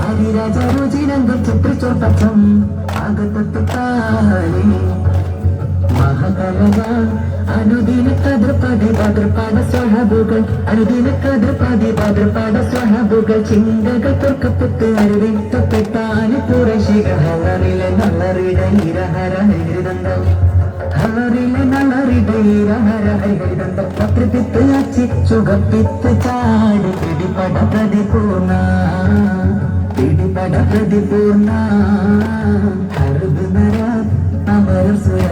ആരിരാജാരുചിരങ്കം ചിത്രിച്ചോർപ്പച്ചം ആകത്തൊത്തു താളി മഹാകലക അനുദിന കതിർപതി ഭദ്രപാദ സ്വഹബുകൾ അനുദിന കതിർപതി ഭദ്രപാദ സ്വഹബുകൾ ചിന്തകൾ തുർക്കപ്പെട്ട് അറിവിത്തപ്പെട്ടാന് പുറശികൾ ഹലറിലെ നല്ലറിട ഇരഹര ഹരിതന്തം ഹരിതന്തം പത്രിപ്പിത്ത് അച്ചി സുഖപ്പിത്ത് ചാടി പിടിപട പ്രതിപൂർണ. പിടിപട പ്രതിപൂർണ. ഹർബ് നര അമര സുര.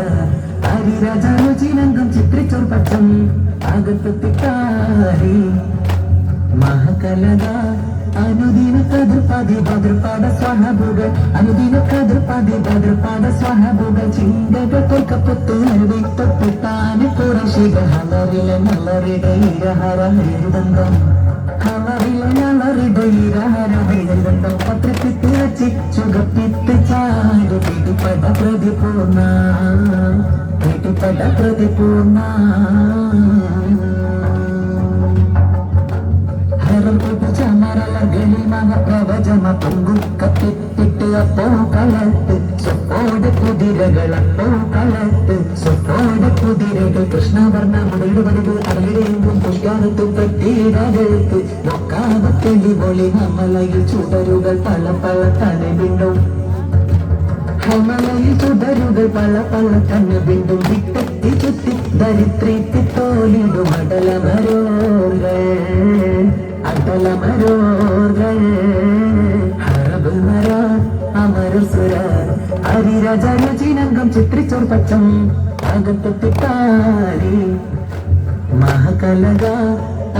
ഹരിരാജാലോചിനങ്കം ചിത്രിച്ചോർ പക്ഷം. അകത്തെത്തിക്കാരി മഹകലക അനുദിന കതിർപാതി ഭദ്രപാദ സ്വഹബുകൾ അനുദിന കതിർപാതി ഭദ്രപാദ സ്വഹബുകൾ ചിന്തകൾ തോൽക്കപ്പെട്ട് അറിവിത്തപ്പെട്ടാന് പുറശികൾ ഹലറിലെ നല്ലറിട ഇരഹര ഹരിതന്തം ഹലറിലെ നല്ലറിട ഇരഹര ഹരിതന്തം പത്രത്തിത്ത് വച്ച് ചുകപ്പിത്ത് ചാടി പിടിപട പ്രതിപൂർണ പിടിപട പ്രതിപൂർണ ഹരം പ്രവചന പൊങ്കും അപ്പോ കളത്ത് സ്വപ്പോടെ കുതിരകൾ അപ്പോ കളത്ത് സ്വപ്പോടെ കുതിരകൾ കൃഷ്ണവർണ മുടിടുപടിത് അടലിടെയും പുഷ്കാരത്തും പെട്ടിടകൾക്ക് നോക്കാതെ തെളിവൊളി നമ്മളയിൽ ചുടരുകൾ പല പല തലവിണ്ടും ഹമലയിൽ ചുടരുകൾ പല പല തന്നെ വീണ്ടും. വിട്ടത്തി ചുറ്റി ദരിദ്രത്തി തോലിടും അടലമരോകൾ അടലമരോകൾ ഹരിരാജാനുചിനങ്കം ചിത്രിച്ചോർ പച്ചം അകത്തെത്തിത്താരി മഹകലക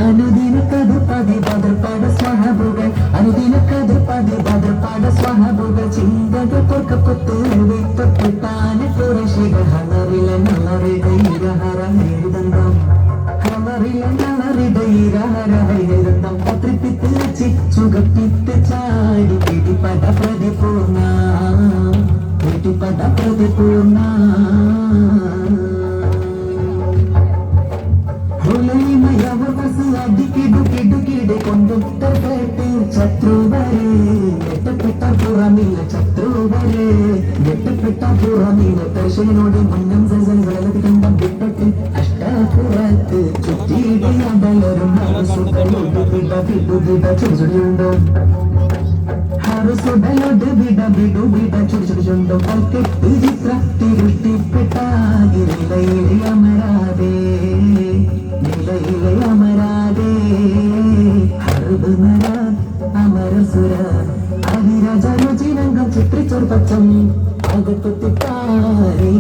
അനുദിന കതിർപതി ഭദ്രപാട സ്വഹബുകൾ അനുദിന കതിർപതി ഭദ്രപാട സ്വഹബുകൾ. ചിന്തക പൊക്കപ്പെട്ട് വിത്തപ്പെട്ടാന് പുറശികൾ ഹണറില നളറിട ഇരഹര ഹരിതന്തം ഹണറില നളറിട ഇരഹര ഹരിതന്തം പത്രിപ്പിത്ത് ചുകപ്പിത്ത് ചാടി പിടിപട പുറമില്ല ദർശനോട് മുന്നം സസൻ വിളവതി കണ്ടം വിട്ടിട്ട് അഷ്ടപുറത്ത് ചുറ്റിയുടെ അടലരും മനസ്സുകളോട് വിട വിടു വിട ചുരുണ്ടോ ഹറുസുടലോട് വിട വിടു വിട ചുരുചുരുണ്ടോ കൽക്കെട്ട് ചിത്ര തിരുത്തിപ്പെട്ടാകി നിലയിലെ അമരാതെ നിലയിലെ അമരാതെ. ഹർബ് നര അമര സുര അതിരാജാനുചിനങ്കം ചിത്രിച്ചോർ പച്ചം അകത്തെത്തിത്താരി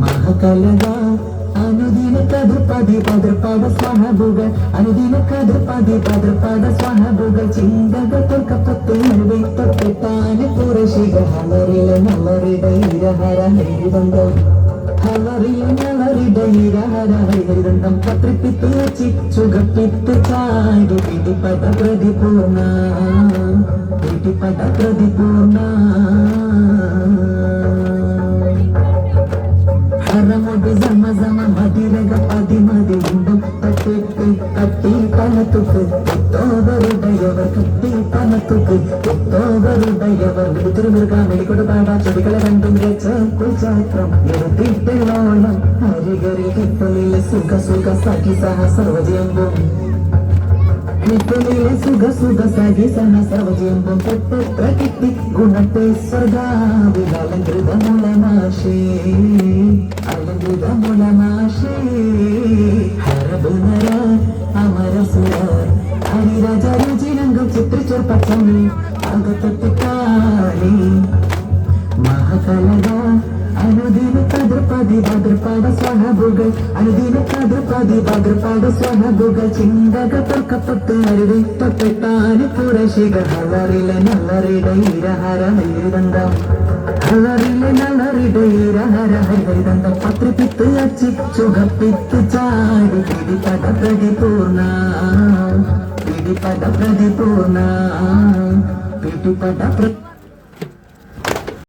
മഹകലക അനുദിന കതിർപതി ഭദ്രപാദ സ്വഹബുകൾ അനുദിന കതിർപതി ഭദ്രപാദ സ്വഹബുകൾ ചിന്തകൾ തോൽക്കപ്പെട്ട് അറിവിത്തപ്പെട്ടാന് പുറശികൾ ഹലറിലെ നല്ലറിട ഇരഹര ഹരിതന്തം. ഹലറിലെ നല്ലറിട ഇരഹര ഹരിതന്തം പത്രിപ്പിത്ത് വെച്ച് ചുകപ്പിത്ത് ചാടി പിടിപട പ്രതിപൂർണ പിടിപട പ്രതിപൂർണ ഹറമോട് സമ സമ മതിരക പതിമതി ഉണ്ടും തട്ടിട്ട് തട്ടി പനത്തുക്ക് പുത്തോവരുടയവർ കത്തി പനത്തുക്ക് പുത്തോവരുടയവർ തിരുമുറുക മെലിക്കൊടു പാടാ ചെടികളെ കണ്ടും കുൽചാത്രം എടുത്തിട്ടുള്ളോളം ഹരികരി കിട്ടലിലെ സുഖ സുഖ സഖി സഹ സർവജയമ്പും നിത്യനിലെ സുഖ സുഖ സഖി സഹ സർവജയമ്പും പെട്ടെത്ര കിട്ടി ഗുണത്തെ സ്വർഗാവിലങ്കൃതമുളമാശേ അലങ്കൃതമുളമാശേ ഹരബ് നര അമര കതിർപതി ഭദ്രപാദ സ്വഹബുകൾ അനുദിന കതിർപതി ഭദ്രപാദ സ്വഹബുകൾ ചിന്തക തുറക്കപ്പെട്ട് അറിവിത്തപ്പെട്ടാന് പുരശിക ഹലറിലെ നല്ലറിട ഇരഹര ഹരിതന്തം ഹലറിലെ നല്ലറിട ഇരഹര ഹരിതന്തം പത്രിപ്പിത്ത് അച്ചി ചുകപ്പിത്ത് ചാടി പിടിപട പ്രതിപൂർണ പിടിപട പ്രതിപൂർണ പിടിപട പ്രതി